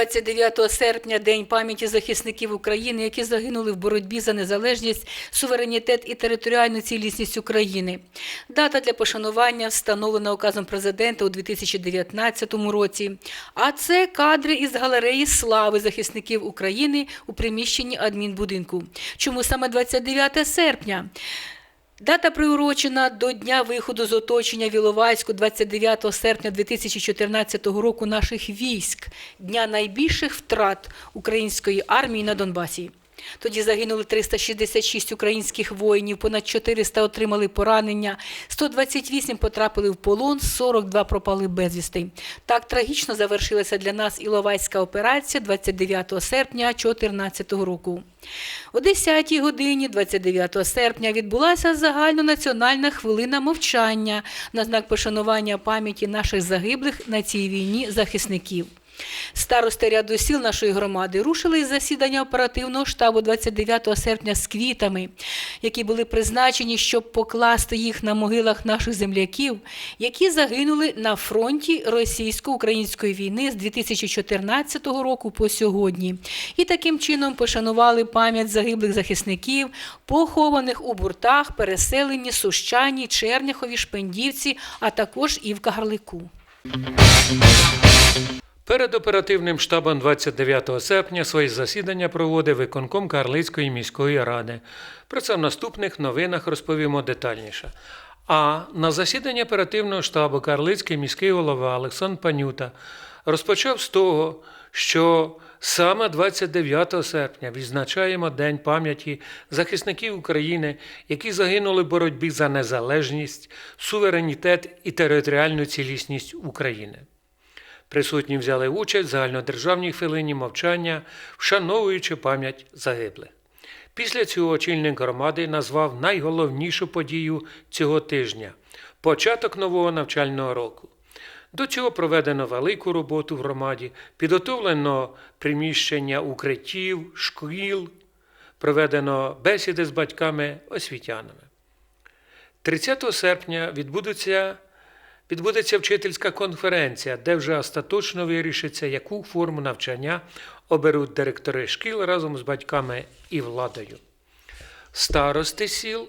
29 серпня День пам'яті захисників України, які загинули в боротьбі за незалежність, суверенітет і територіальну цілісність України. Дата для пошанування встановлена указом президента у 2019 році. А це кадри із галереї слави захисників України у приміщенні адмінбудинку. Чому саме 29 серпня? Дата приурочена до дня виходу з оточення Віловайську Іловайську 29 серпня 2014 року наших військ, дня найбільших втрат української армії на Донбасі. Тоді загинули 366 українських воїнів, понад 400 отримали поранення, 128 потрапили в полон, 42 пропали безвісти. Так трагічно завершилася для нас Іловайська операція 29 серпня 2014 року. О 10 годині 29 серпня відбулася загальнонаціональна хвилина мовчання на знак пошанування пам'яті наших загиблих на цій війні захисників. Старости ряду сіл нашої громади рушили із засідання оперативного штабу 29 серпня з квітами, які були призначені, щоб покласти їх на могилах наших земляків, які загинули на фронті російсько-української війни з 2014 року по сьогодні, і таким чином пошанували пам'ять загиблих захисників, похованих у буртах, переселенні, Сущані, Черняхові, Шпендівці, а також і в Кагарлику. Перед оперативним штабом 29 серпня своє засідання проводив виконком Карлицької міської ради. Про це в наступних новинах розповімо детальніше. А на засіданні оперативного штабу Карлицький міський голова Олександр Панюта розпочав з того, що саме 29 серпня відзначаємо День пам'яті захисників України, які загинули в боротьбі за незалежність, суверенітет і територіальну цілісність України. Присутні взяли участь в загальнодержавній хвилині мовчання, вшановуючи пам'ять загиблих. Після цього очільник громади назвав найголовнішу подію цього тижня початок нового навчального року. До цього проведено велику роботу в громаді, підготовлено приміщення укриттів, шкіл, проведено бесіди з батьками, освітянами. 30 серпня відбудеться відбудеться вчительська конференція, де вже остаточно вирішиться, яку форму навчання оберуть директори шкіл разом з батьками і владою. Старости сіл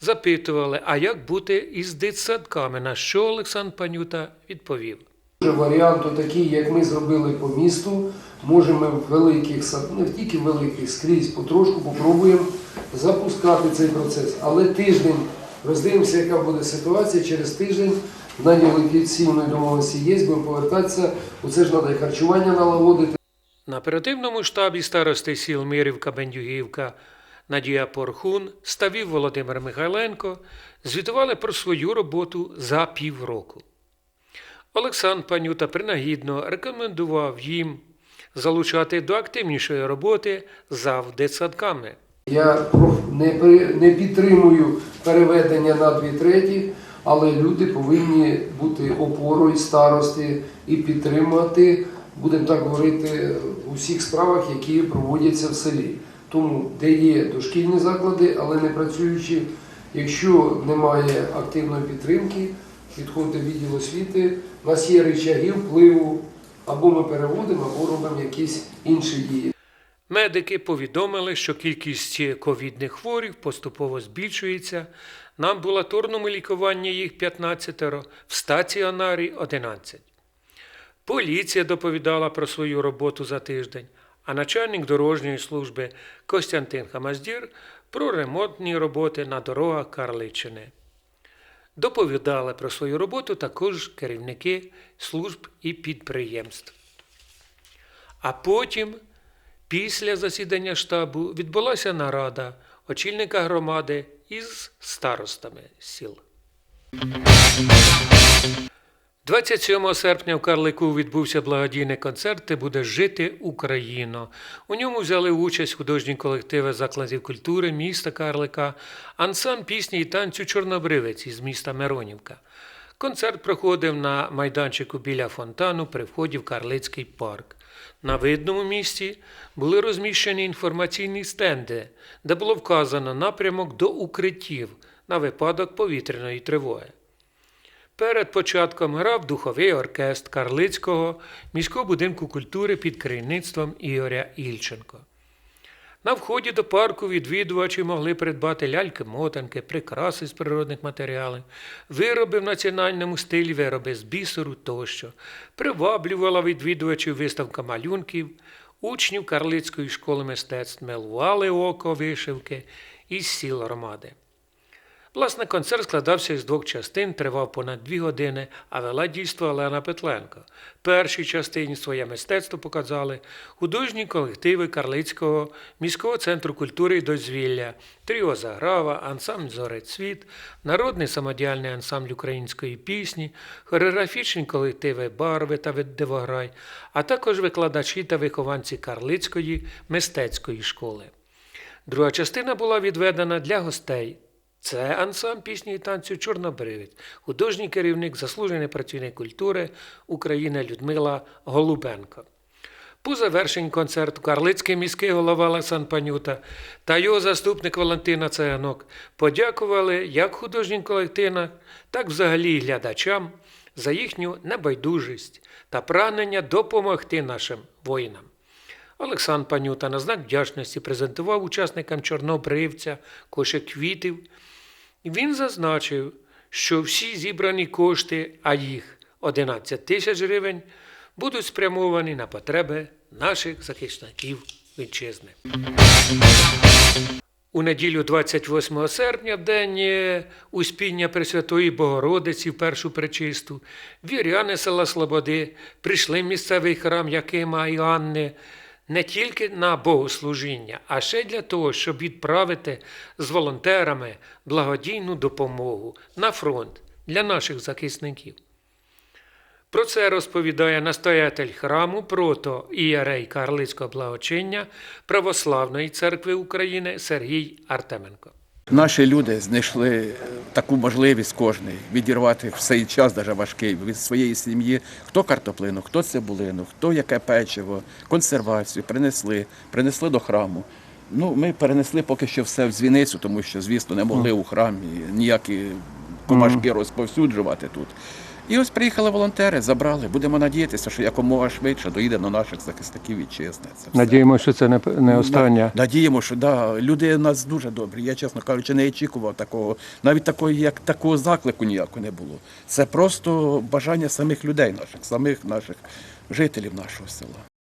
запитували, а як бути із дитсадками, на що Олександр Панюта відповів. Може, Варіанту такий, як ми зробили по місту, можемо в великих сад- не тільки в великих, скрізь потрошку попробуємо запускати цей процес. Але тиждень роздивимося, яка буде ситуація. Через тиждень в надіофіційної домовленості є, будемо повертатися. Оце ж треба і харчування налагодити. На оперативному штабі старости сіл Мирівка Бендюгівка Надія Порхун, ставів Володимир Михайленко звітували про свою роботу за півроку. Олександр Панюта принагідно рекомендував їм залучати до активнішої роботи за дитсадками. Я не підтримую переведення на дві треті, але люди повинні бути опорою старості і підтримати, будемо так говорити, у всіх справах, які проводяться в селі. Тому, де є дошкільні заклади, але не працюючі, якщо немає активної підтримки, підходить відділ освіти, у нас є речаги впливу, або ми переводимо, або робимо якісь інші дії. Медики повідомили, що кількість ковідних хворих поступово збільшується. На амбулаторному лікуванні їх 15, в стаціонарі 11. Поліція доповідала про свою роботу за тиждень, а начальник дорожньої служби Костянтин Хамаздір про ремонтні роботи на дорогах Карличини. Доповідали про свою роботу також керівники служб і підприємств. А потім, після засідання штабу, відбулася нарада очільника громади із старостами сіл. 27 серпня в Карлику відбувся благодійний концерт «Ти будеш жити Україно. У ньому взяли участь художні колективи закладів культури міста Карлика, ансамбль пісні і танцю Чорнобривець із міста Миронівка. Концерт проходив на майданчику біля фонтану при вході в Карлицький парк. На видному місці були розміщені інформаційні стенди, де було вказано напрямок до укриттів на випадок повітряної тривоги. Перед початком грав духовий оркестр Карлицького міського будинку культури під керівництвом Ігоря Ільченко. На вході до парку відвідувачі могли придбати ляльки-мотанки, прикраси з природних матеріалів, вироби в національному стилі, вироби з бісеру тощо. Приваблювала відвідувачів виставка малюнків, учнів Карлицької школи мистецтв милували око вишивки із сіл громади. Власне, концерт складався із двох частин, тривав понад дві години, а вела дійство Олена Петленко. Першій частині своє мистецтво показали художні колективи Карлицького міського центру культури і дозвілля, тріо Заграва, ансамбль Зорецвіт, народний самодіяльний ансамбль української пісні, хореографічні колективи Барви та Дивограй, а також викладачі та вихованці Карлицької мистецької школи. Друга частина була відведена для гостей. Це ансамбль пісні і танцю Чорнобривець, художній керівник, заслужений працівник культури України Людмила Голубенко. По завершенні концерту Карлицький міський голова Олександр Панюта та його заступник Валентина Цаганок подякували як художнім колективам, так взагалі глядачам за їхню небайдужість та прагнення допомогти нашим воїнам. Олександр Панюта на знак вдячності презентував учасникам Чорнобривця кошик квітів. Він зазначив, що всі зібрані кошти, а їх 11 тисяч гривень, будуть спрямовані на потреби наших захисників вітчизни. У неділю 28 серпня, день е, Успіння Пресвятої Богородиці в першу причисту, віряни села Слободи прийшли в місцевий храм Якима і Анни не тільки на богослужіння, а ще для того, щоб відправити з волонтерами благодійну допомогу на фронт для наших захисників. Про це розповідає настоятель храму прото ієрей Карлицького благочиння Православної церкви України Сергій Артеменко. Наші люди знайшли таку можливість кожний відірвати в цей час, навіть важкий, від своєї сім'ї. Хто картоплину, хто цибулину, хто яке печиво, консервацію принесли, принесли до храму. Ну, ми перенесли поки що все в дзвіницю, тому що, звісно, не могли у храмі ніякі комашки розповсюджувати тут. І ось приїхали волонтери, забрали. Будемо надіятися, що якомога швидше доїде до наших захисників вітчизни. Надіємося, що це не не остання. Надіємо, що да, люди у нас дуже добрі. Я, чесно кажучи, не очікував такого. Навіть такої, як такого заклику ніякого не було. Це просто бажання самих людей наших, самих наших жителів нашого села.